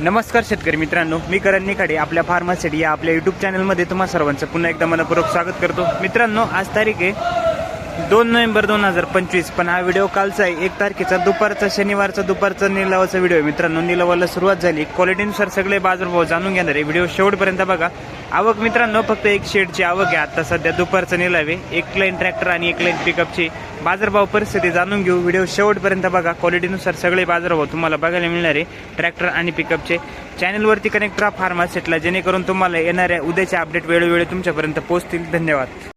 नमस्कार शेतकरी मित्रांनो मी करण निखाडे आपल्या फार्मासिटी या आपल्या युट्यूब चॅनलमध्ये तुम्हा सर्वांचं पुन्हा एकदा मनपूर्वक स्वागत करतो. मित्रांनो आज तारीख आहे दोन नोव्हेंबर दोन हजार पंचवीस. पण हा व्हिडिओ कालचा आहे. एक तारखेचा दुपारचा शनिवारचा दुपारचा निलावाचा व्हिडिओ आहे. मित्रांनो निलावाला सुरुवात झाली. क्वालिटीनुसार सगळे बाजारभाव जाणून घेणार आहे. व्हिडिओ शेवटपर्यंत बघा. आवक मित्रांनो फक्त एक शेडची आवक आहे. आता सध्या दुपारचा निलाव आहे. एक लाईन ट्रॅक्टर आणि एक लाईन पिकअपची बाजारभाव परिस्थिती जाणून घेऊ. व्हिडिओ शेवटपर्यंत बघा. क्वालिटीनुसार सगळे बाजारभाव तुम्हाला बघायला मिळणार आहे. ट्रॅक्टर आणि पिकअपचे चॅनलवरती कनेक्ट राहा फार्मासेटला जेणेकरून तुम्हाला येणाऱ्या उद्याचे अपडेट वेळोवेळी तुमच्यापर्यंत पोहोचतील. धन्यवाद.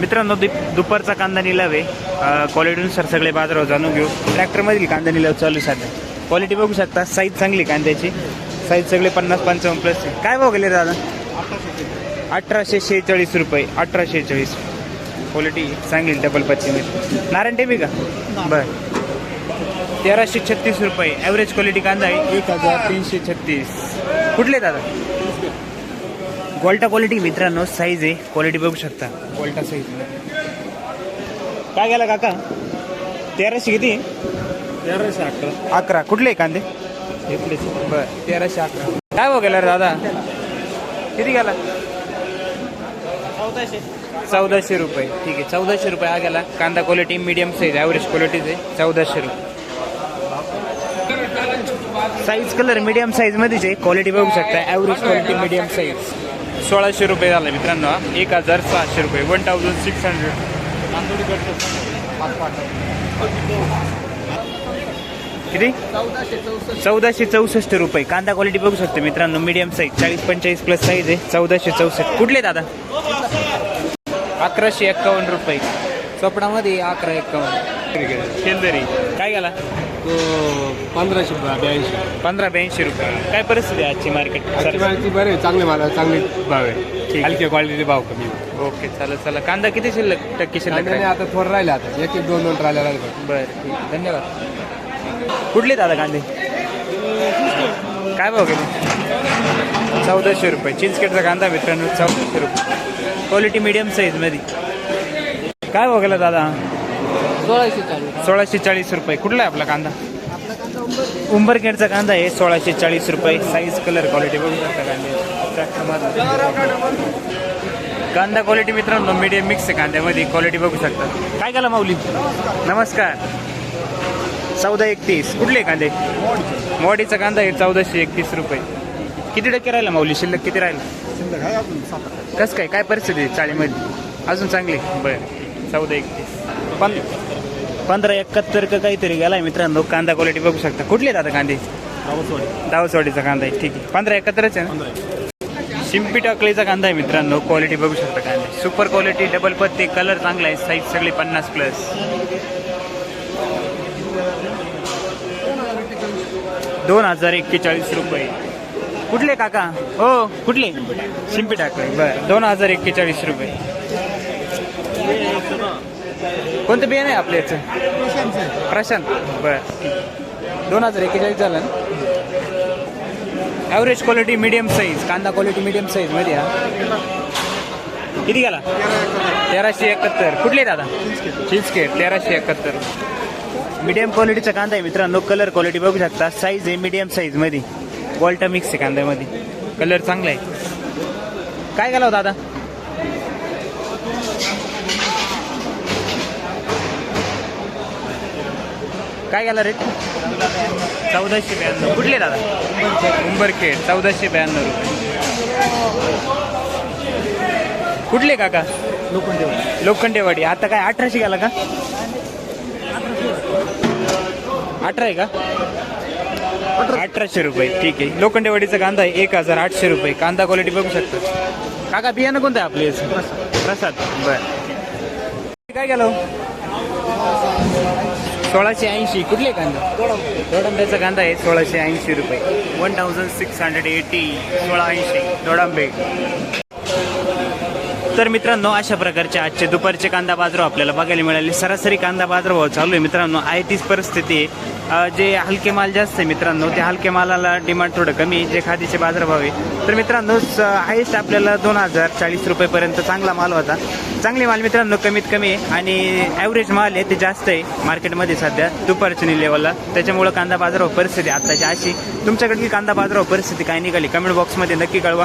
मित्रांनो दुप दुपारचा कांदा निलाव. आहे क्वालिटीनुसार सगळे बाजारावर जाणून घेऊ. ट्रॅक्टरमधील कांदा निलाव चालू आहे सध्या क्वालिटी बघू शकता. साईज चांगली कांद्याची. साईज सगळे पन्नास पंचावन्न प्लस काय भाव गेले दादा? अठराशे शेहेचाळीस रुपये. अठराशे चाळीस क्वालिटी चांगली डबल पच्चीमध्ये नारायण टेबी का? बरं. तेराशे छत्तीस रुपये. ॲव्हरेज क्वालिटी कांदा आहे. एक हजार तीनशे छत्तीस. कुठले दादा? गोल्टा क्वालिटी मित्रांनो साईज आहे. क्वालिटी बघू शकता. गोल्टा साईज काय गेला काका? तेराशे किती? तेराशे अकरा. अकरा. कुठले कांदे? बर. तेराशे अकरा. काय भाव गेला रे दादा? किती गेला? चौदाशे. चौदाशे रुपये. ठीक आहे. चौदाशे रुपये हा गेला. कांदा क्वालिटी मीडियम साईज ॲव्हरेज क्वालिटीचे चौदाशे रुपये. साईज कलर मीडियम साईज मध्येच आहे. क्वालिटी बघू शकता. ॲव्हरेज क्वालिटी मीडियम साईज सोळाशे रुपये झाला मित्रांनो हा. एक हजार सहाशे रुपये. वन थाउजंड सिक्स हंड्रेड किती? चौदाशे चौसष्ट चौदाशे रुपये. कांदा क्वालिटी बघू शकतो मित्रांनो मीडियम साईज चाळीस पंचेचाळीस प्लस साईज आहे. चौदाशे चौसष्ट. कुठले दादा? अकराशे एक्कावन्न रुपये. चोपडामध्ये अकरा एक्कावन्न शेंदरी काय गेला तो पंधराशे ब्याऐंशी. पंधरा ब्याऐंशी रुपये. काय परिस्थिती आहे आजची मार्केट माहिती बरे चांगले मला चांगले भाव आहे. हलक्या क्वालिटीचे भाव कमी ओके चालेल चला कांदा किती शिल्लक टक्के शिल्लक आहे? आता थोडं राहिले आता. एक एक दोन दोन राहिले राहिले बरं ठीक आहे. धन्यवाद. कुठले दादा कांदे? काय भाव गेले? चौदाशे रुपये. चिंचखेडचा कांदा मित्रांनो चौदाशे रुपये. क्वालिटी मीडियम साईजमध्ये काय भाव गेला दादा? सोळाशे चाळीस. सोळाशे चाळीस रुपये. कुठला आहे आपला कांदा? उंबरखेडचा कांदा आहे. सोळाशे चाळीस रुपये. साईज कलर क्वालिटी बघू शकता कांदे. कांदा क्वालिटी मित्रांनो मीडियम मिक्स आहे कांद्यामध्ये. क्वालिटी बघू शकता. काय केला माऊली? नमस्कार. चौदा एकतीस. कुठले कांदे? मोडीचा कांदा आहे. चौदाशे एकतीस रुपये. किती टक्के राहिला माऊली? शिल्लक किती राहिला? कसं काय? काय परिस्थिती आहे चाळीमध्ये? अजून चांगली? बरं. चौदा एकतीस. पण पंधरा एकाहत्तर का काहीतरी गेलाय मित्रांनो. कांदा क्वालिटी बघू शकता. कुठले दादा कांदे? दावसवाडीचा कांदा आहे. ठीक आहे. पंधरा एकाहत्तरच आहे ना? शिंपी टाकळीचा कांदा आहे मित्रांनो. क्वालिटी बघू शकता कांदे. सुपर क्वालिटी डबल पत्ते कलर चांगला आहे. साईज सगळी पन्नास प्लस दोन हजार एक्केचाळीस रुपये. कुठले काका? हो कुठले? शिंपी टाकळे. बरं. दोन हजार एक्केचाळीस रुपये. कोणतं बियाणं आहे आपल्या याचं प्रशांत. बरं. दोन हजार एकेचाळीस झालं ना? ॲव्हरेज क्वालिटी मिडियम साईज कांदा क्वालिटी मीडियम साईजमध्ये हा. किती गेला? तेराशे एकाहत्तर. कुठले दादा? चिंचखेड तेराशे एकाहत्तर. मीडियम क्वालिटीचा कांदा आहे मित्रांनो. कलर क्वालिटी बघू शकता. साईज आहे मीडियम साईजमध्ये. वॉल्टा मिक्स आहे कांद्यामध्ये. कलर चांगला आहे. काय गेला हो दादा? काय गेला रेट चौदाशे ब्याण्णव. कुठले दादा? उंबरखेड चौदाशे ब्याण्णव रुपये. कुठले काका? लोखंडेवाडी. आता काय अठराशे गेला का? अठरा आहे का? अठराशे रुपये. ठीक आहे. लोखंडेवाडीचा कांदा आहे एक हजार आठशे रुपये. कांदा क्वालिटी बघू शकता. काका बियाणं कोणतं आहे आपले? प्रसाद. बर. काय गेलो सोळाशे ऐंशी. कुठले कांदा? दोडांब्याचा कांदा आहे सोळाशे ऐंशी रुपये. One thousand six hundred eighty सोळा ऐंशी. दोडांबे. तर मित्रांनो अशा प्रकारचे आजचे दुपारचे कांदा बाजार आपल्याला बघायला मिळाले. सरासरी कांदा बाजारभाव चालू आहे मित्रांनो. आहे तीच परिस्थिती जे हलके माल जास्त आहे मित्रांनो त्या हलके मालाला डिमांड थोडं कमी जे खादीचे बाजारभाव आहे. तर मित्रांनो हायेस्ट आपल्याला दोन हजार चाळीस रुपयेपर्यंत चांगला माल होता. चांगले माल मित्रांनो कमीत कमी आहे. आणि ॲव्हरेज माल आहे ते जास्त आहे मार्केटमध्ये सध्या दुपारच्या लेवलला त्याच्यामुळं कांदा बाजारभाव परिस्थिती आत्ताची अशी. तुमच्याकडली कांदा बाजारभाव परिस्थिती काय निघाली? कमेंट बॉक्समध्ये नक्की कळवा.